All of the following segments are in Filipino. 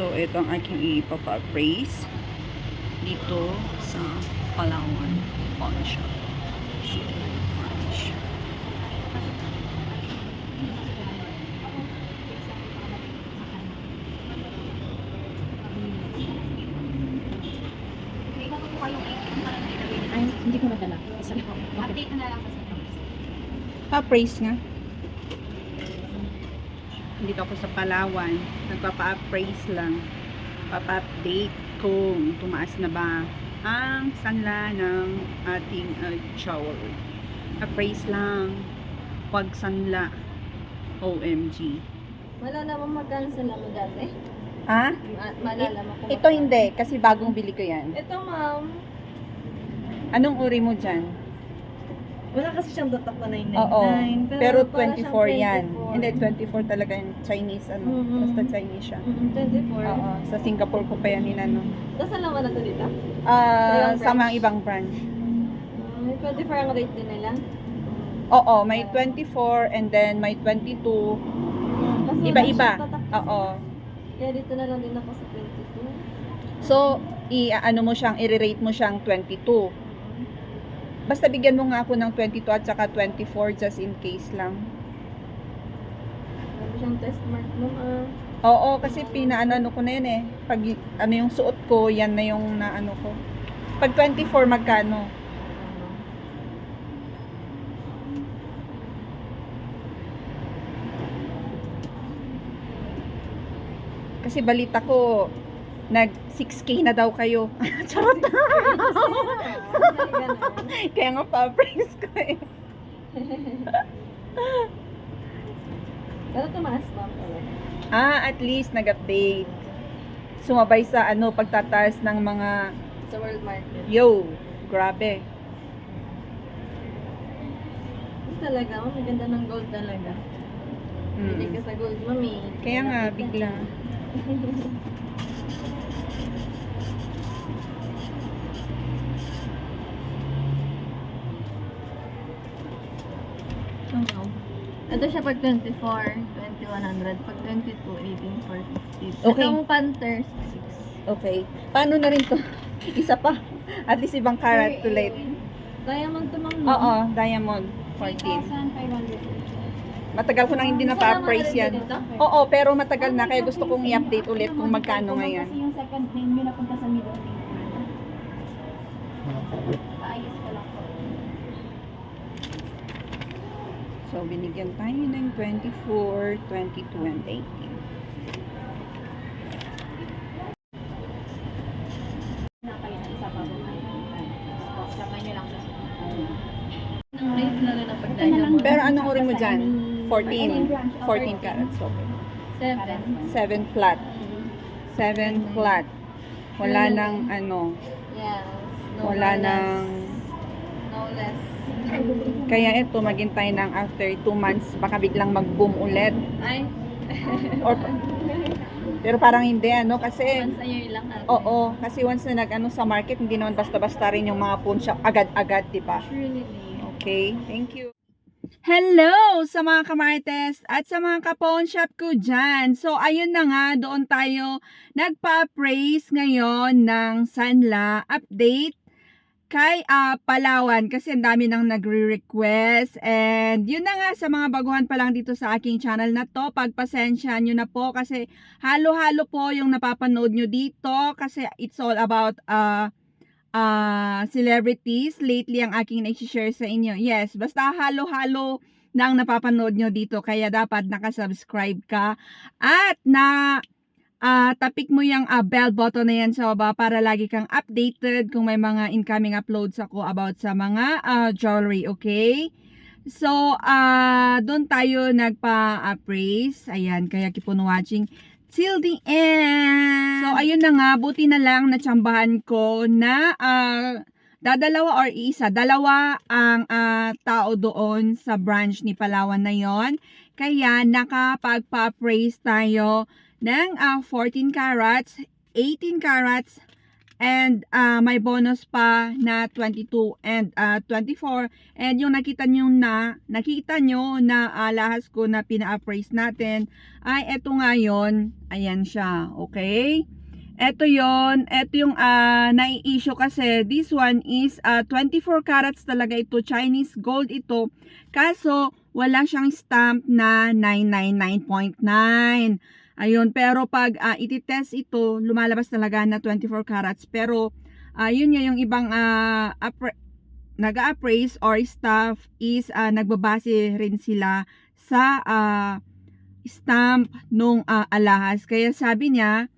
So, ito ang aking ipapa-praise dito sa Palawan Pawn Shop. Ay, hindi ko nadala. Update na lang kasi. Pa-praise nga. Dito ako sa Palawan. Nagpapa-praise lang. Papa-update kung tumaas na ba ang sanla ng ating uh, jewelry. Pa-praise lang. Huwag sanla. OMG. Malalaman magkano sila mo dati? Ha? Ma- malalaman ko. Ito hindi, kasi bagong bili ko yan. Ito ma'am. Anong uri mo dyan? Wala kasi siyang datak na 999. Oo. Pero para 24 siyang yan. 24. Hindi, 24 talaga yung Chinese, ano. Mhm. Basta Chinese siya. Mm, 24. Oo. Sa Singapore ko pa yan inano. Nasaan lang wala to dito? Ah, ibang sa mga ibang branch. Uh, may 24 ang rate din nila. Oo, may 24 and then may 22. Kasi Iba-iba. Oo. Kaya dito na lang din ako sa 22. So, i-ano mo siyang, i-rate mo siyang 22. Basta bigyan mo nga ako ng 22 at saka 24 just in case lang. Meron siyang test mark mo ah. Oo, kasi pinaano ko na yun eh. Pag ano yung suot ko, yan na yung naano ko. Pag 24, magkano? Kasi balita ko, nag 6K na daw kayo. Charot. Kaya nga pa-praise ko eh. Pero tumaas talaga. Ah, at least nag-update. Sumabay sa ano, pagtataas ng mga, Sa world market. yo, grabe. Talaga, ma'am, ang ganda ng gold talaga. Bili Mm. ka sa gold, mami. Kaya nga, bigla. Ito siya pag 24, 2100. Pag 22, 18, 450. Okay. Itong Panthers, Okay. Paano na rin to? Isa pa. At least ibang karat to late. 6. Diamond to ma'am, no? Oo, diamond. 14. 3,500. Matagal ko nang hindi na pa-price yan. Oo, pero matagal na kaya gusto kong i-update ulit kung magkano ngayon. Kasi yung second hand yun napunta sa middle lane. Paayos ko lang po. So, binigyan tayo ng 24, 22, and 18. Na kayo ng isa pa po. Sabay nyo lang sa Ang rate na rin ang pag Ito na lang. diamond. Pero anong uri mo dyan? 14. 14. 14 carats, okay. 7. 7 flat. 7 flat. Wala nang ano, Yes. No wala nang... Kaya ito, maghintay ng after 2 months, baka biglang mag-boom ulit. Ay, Or, pero parang hindi, ano, kasi... once a year lang natin. Oo, kasi once na nag-ano sa market, hindi naman basta-basta rin yung mga pawn shop agad-agad, di ba? Surely. Okay, thank you. Hello sa mga kamarites at sa mga ka-pawn shop ko dyan. So, ayun na nga, doon tayo nagpa-praise ngayon ng Sanla update kay ah, Palawan kasi ang dami nang nagre-request. And yun na nga sa mga baguhan pa lang dito sa aking channel na to pagpasensya nyo na po kasi halo-halo po yung napapanood nyo dito kasi it's all about uh, uh, celebrities. Lately ang aking nai-share sa inyo. Yes basta halo-halo nang napapanood nyo dito kaya dapat nakasubscribe ka. At na ah tapik mo yung ah, bell button na yan sa baba para lagi kang updated kung may mga incoming uploads ako about sa mga ah, jewelry, okay? So, ah doon tayo nagpa-appraise. Ayan, kaya keep on watching till the end. So, ayun na nga, buti na lang natsambahan ko na ah, dadalawa or isa, dalawa ang ah, tao doon sa branch ni Palawan na yon. Kaya nakapagpa-appraise tayo ng ah, 14 carats, 18 carats, and ah, may bonus pa na 22 and ah, 24 and yung nakita nyo na nakita nyo na alahas ko na pina-appraise natin ay eto nga yun. Ayan siya okay eto yon eto yung ah, nai-issue kasi this one is ah, 24 carats talaga ito Chinese gold ito kaso wala siyang stamp na 999.9 Ayun, pero pag uh, ititest ito, lumalabas talaga na 24 carats. Pero, ah, yun yung ibang uh, nag-appraise or staff is ah, nagbabase rin sila sa ah, stamp nung ah, alahas. Kaya sabi niya,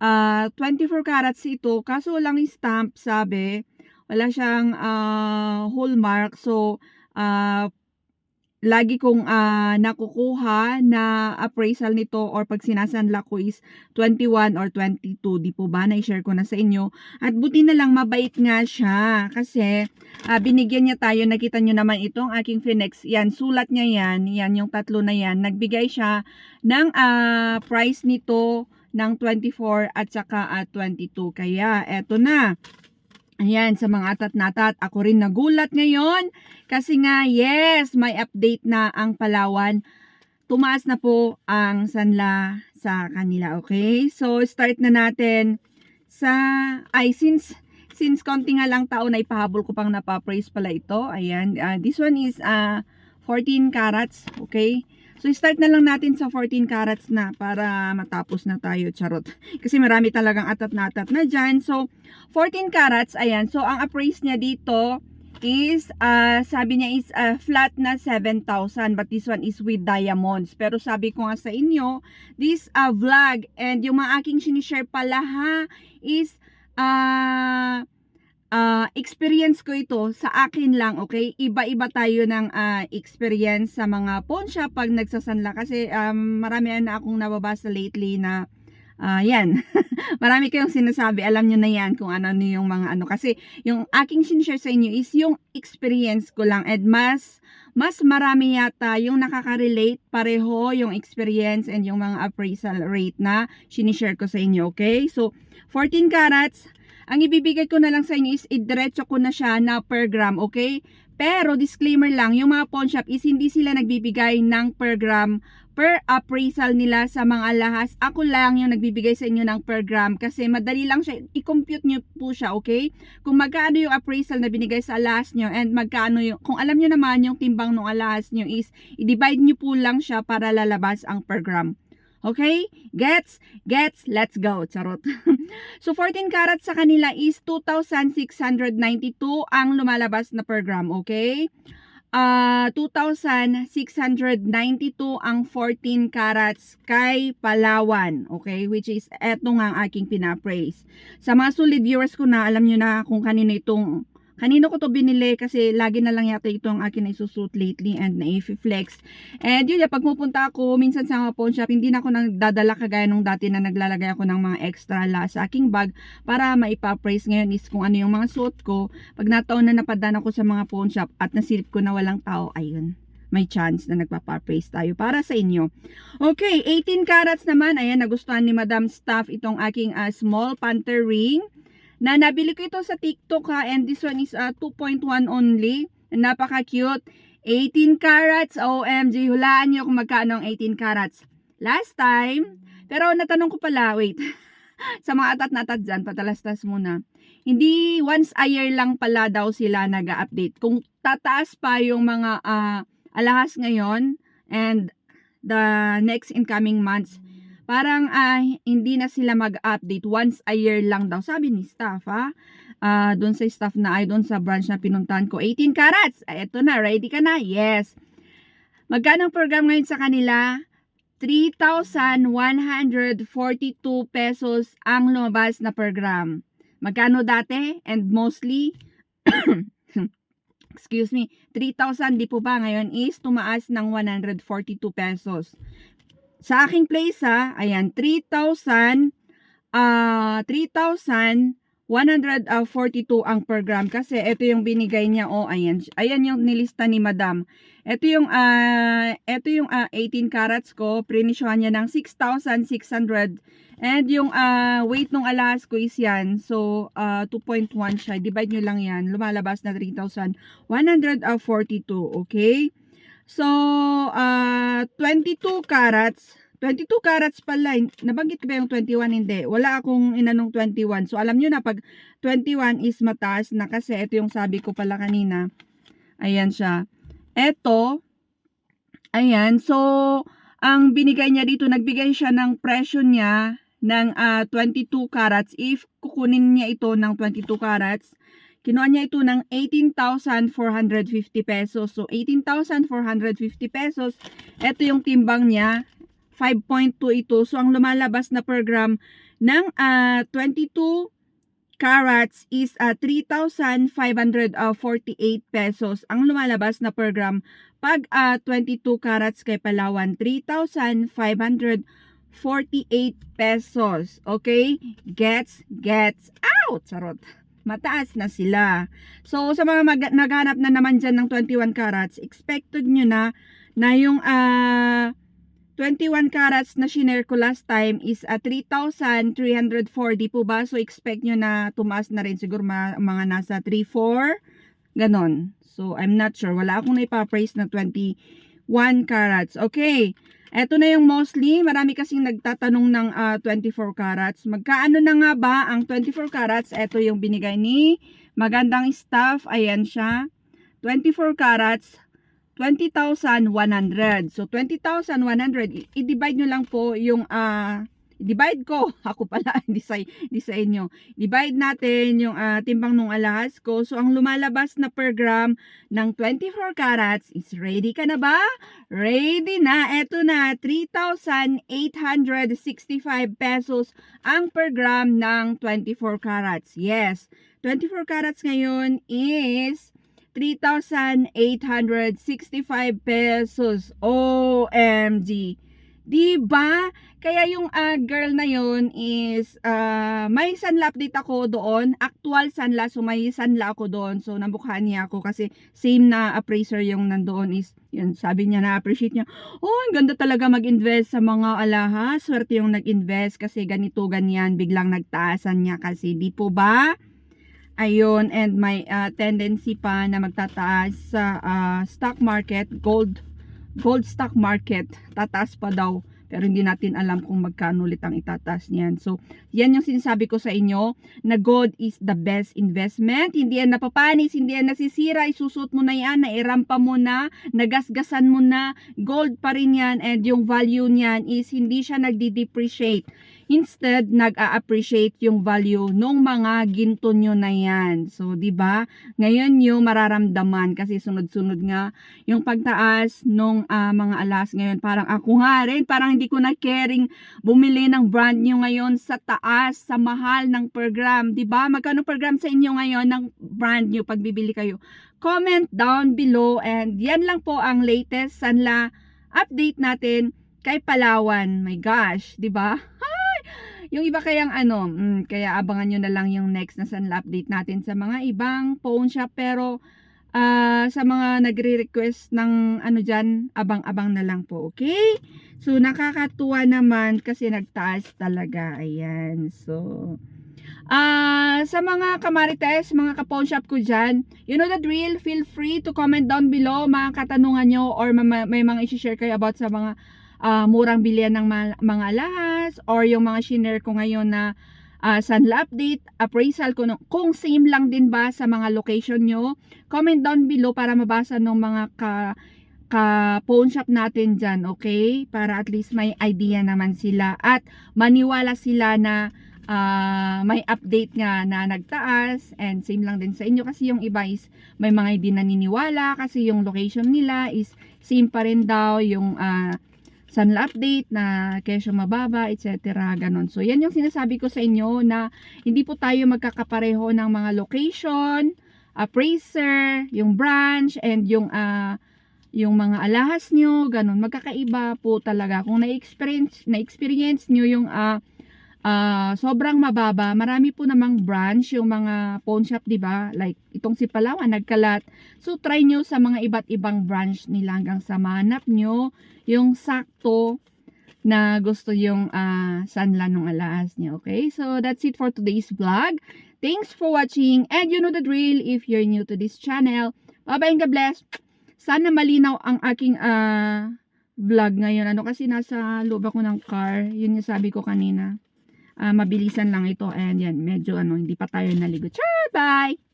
ah, 24 carats ito, kaso walang stamp, sabi. Wala siyang ah, hallmark. So, ah, lagi kong ah, nakukuha na appraisal nito or pag sinasanla ko is 21 or 22. Di po ba? Na-share ko na sa inyo. At buti na lang mabait nga siya. Kasi ah, binigyan niya tayo. Nakita niyo naman itong aking Phoenix. Yan, sulat niya yan. Yan, yung tatlo na yan. Nagbigay siya ng ah, price nito ng 24 at saka ah, 22. Kaya eto na. Ayan, sa mga atat-natat, ako rin nagulat ngayon kasi nga, yes, may update na ang Palawan. Tumaas na po ang sanla sa kanila, okay? So, start na natin sa, ay, since, since konti nga lang taon na ipahabol ko pang napapraise pala ito. Ayan, ah, this one is uh, 14 carats, okay? So, start na lang natin sa 14 carats na para matapos na tayo, charot. Kasi marami talagang atat-natat na dyan. So, 14 carats, ayan. So, ang appraise niya dito is, uh, sabi niya is uh, flat na 7,000. But this one is with diamonds. Pero sabi ko nga sa inyo, this uh, vlog and yung mga aking sinishare pala ha, is, uh, uh, experience ko ito sa akin lang, okay? Iba-iba tayo ng uh, experience sa mga pawn shop pag nagsasanla kasi um, marami na akong nababasa lately na uh, yan. marami kayong sinasabi, alam nyo na yan kung ano, yung mga ano. Kasi yung aking sinishare sa inyo is yung experience ko lang and mas mas marami yata yung nakaka-relate pareho yung experience and yung mga appraisal rate na sinishare ko sa inyo, okay? So, 14 carats, ang ibibigay ko na lang sa inyo is idiretso ko na siya na per gram, okay? Pero disclaimer lang, yung mga pawn shop is hindi sila nagbibigay ng per gram per appraisal nila sa mga lahas. Ako lang yung nagbibigay sa inyo ng per gram kasi madali lang siya, i-compute nyo po siya, okay? Kung magkano yung appraisal na binigay sa alahas nyo and magkano yung, kung alam nyo naman yung timbang ng alahas nyo is, i-divide nyo po lang siya para lalabas ang per gram. Okay? Gets? Gets? Let's go. Charot. so, 14 carats sa kanila is 2,692 ang lumalabas na per gram. Okay? Uh, 2,692 ang 14 carats kay Palawan. Okay? Which is, eto nga ang aking pinapraise. Sa mga solid viewers ko na, alam nyo na kung kanino itong Kanino ko to binili kasi lagi na lang yata ito ang akin na isusuot lately and na-flex. And yun, pag pupunta ako minsan sa mga pawn shop, hindi na ako nagdadala kagaya nung dati na naglalagay ako ng mga extra la sa aking bag para maipa-praise ngayon is kung ano yung mga suot ko. Pag nataon na napadaan ako sa mga pawn shop at nasilip ko na walang tao, ayun may chance na nagpapa-praise tayo para sa inyo. Okay, 18 carats naman. Ayan, nagustuhan ni Madam Staff itong aking uh, small panther ring na nabili ko ito sa TikTok ha and this one is uh, 2.1 only. Napaka cute 18 carats OMG hulaan nyo kung magkano ang 18 carats. Last time pero natanong ko pala wait. Sa mga atat na atat dyan patalastas muna. Hindi once a year lang pala daw sila nag-update kung tataas pa yung mga uh, alahas ngayon and the next incoming months parang uh, hindi na sila mag-update. Once a year lang daw sabi ni staff ha? Uh, doon sa staff na ay doon sa branch na pinuntahan ko 18 carats! Eto na ready ka na? Yes. Magkano ang program ngayon sa kanila? 3,142 pesos ang lumabas na per gram. Magkano dati? And mostly, excuse me, 3,000 di po ba? Ngayon is tumaas ng 142 pesos. Sa aking place ha, ayan, 3,000, uh, 3,142 142 ang per gram. Kasi ito yung binigay niya oh ayan ayan yung nilista ni madam. Ito yung ah ito yung ah, 18 carats ko. Prinisyohan niya ng 6,600 and yung ah, weight ng alas ko is yan. So ah, 2.1 siya. Divide nyo lang yan. Lumalabas na 3,142 okay so ah 22 carats 22 carats pala. Nabanggit ko ba yung 21? Hindi. Wala akong inanong 21. So, alam nyo na pag 21 is mataas na kasi ito yung sabi ko pala kanina. Ayan siya. Ito, ayan. So, ang binigay niya dito, nagbigay siya ng presyo niya ng ah, 22 carats. If kukunin niya ito ng 22 carats, kinuha niya ito ng 18,450 pesos. So, 18,450 pesos. Ito yung timbang niya. 5.2 ito. So, ang lumalabas na per gram ng ah, 22 carats is ah, 3,548 pesos. Ang lumalabas na per gram pag ah, 22 carats kay Palawan, 3,548 pesos. Okay? Gets, gets out! Charot. Mataas na sila. So, sa mga mag- naghanap na naman dyan ng 21 carats, expected nyo na na yung ah 21 carats na shinare ko last time is at 3,340 po ba? So, expect nyo na tumaas na rin siguro ma- mga nasa 3,400. Ganon. So, I'm not sure. Wala akong naipa-praise na 21 carats. Okay. Eto na yung mostly. Marami kasing nagtatanong ng ah, 24 carats. Magkaano na nga ba ang 24 carats? Eto yung binigay ni magandang staff. Ayan siya. 24 carats. 20,100. So, 20,100, i- i-divide nyo lang po yung, ah, divide ko, ako pala, hindi sa, hindi sa inyo. Divide natin yung ah, timbang nung alahas ko. So, ang lumalabas na per gram ng 24 carats is ready ka na ba? Ready na. Eto na, 3,865 pesos ang per gram ng 24 carats. Yes, 24 carats ngayon is 3,865 pesos. OMG. Diba? Kaya yung ah, girl na yon is ah, may sunla update ako doon. Actual sunla. So may sunla ako doon. So nabukhaan niya ako kasi same na appraiser yung nandoon is yun, sabi niya na appreciate niya. Oh, ang ganda talaga mag-invest sa mga alahas. Swerte yung nag-invest kasi ganito ganyan. Biglang nagtaasan niya kasi. Di po ba? Ayun, and may ah, tendency pa na magtataas sa ah, stock market, gold, gold stock market, tataas pa daw. Pero hindi natin alam kung magkano ulit ang itataas niyan. So, yan yung sinasabi ko sa inyo, na gold is the best investment. Hindi yan napapanis, hindi yan nasisira, isusot mo na yan, nairampa mo na, nagasgasan mo na, gold pa rin yan, and yung value niyan is hindi siya nagdi-depreciate. Instead, nag-a-appreciate yung value nung mga ginto nyo na yan. So, di ba? Ngayon yung mararamdaman kasi sunod-sunod nga yung pagtaas nung ah, mga alas ngayon. Parang ako nga rin, parang hindi ko na caring bumili ng brand new ngayon sa taas, sa mahal ng per gram. Ba? Magkano per gram sa inyo ngayon ng brand new pag bibili kayo? Comment down below and yan lang po ang latest sanla update natin kay Palawan. My gosh, di ba? Yung iba kayang ano, mm, kaya abangan nyo na lang yung next na sunla update natin sa mga ibang phone shop. Pero ah, sa mga nagre-request ng ano dyan, abang-abang na lang po, okay? So, nakakatuwa naman kasi nagtaas talaga. Ayan, so... Ah, sa mga kamarites, mga ka-pawn shop ko dyan, you know the drill, feel free to comment down below mga katanungan nyo or ma- may mga isi-share kayo about sa mga ah, murang bilian ng mga alahas or yung mga shinare ko ngayon na ah, sunla update, appraisal ko no- kung same lang din ba sa mga location nyo. Comment down below para mabasa ng mga ka ka pawn shop natin dyan, okay? Para at least may idea naman sila at maniwala sila na ah, may update nga na nagtaas and same lang din sa inyo kasi yung iba is may mga hindi naniniwala kasi yung location nila is same pa rin daw yung ah, sunla update na kesyo mababa, etc. Ganon. So, yan yung sinasabi ko sa inyo na hindi po tayo magkakapareho ng mga location, appraiser, yung branch, and yung ah, yung mga alahas nyo, ganun, magkakaiba po talaga. Kung na-experience, na-experience nyo yung ah, ah, sobrang mababa. Marami po namang branch yung mga pawn shop, 'di ba? Like itong si Palawan nagkalat. So try nyo sa mga iba't ibang branch nila hanggang sa mahanap nyo yung sakto na gusto yung ah, sanla ng alaas niya. Okay? So that's it for today's vlog. Thanks for watching and you know the drill if you're new to this channel. Bye-bye and God bless. Sana malinaw ang aking ah, vlog ngayon. Ano kasi nasa loob ako ng car. Yun yung sabi ko kanina. Ah, mabilisan lang ito and yan medyo ano hindi pa tayo naligo. Char, bye.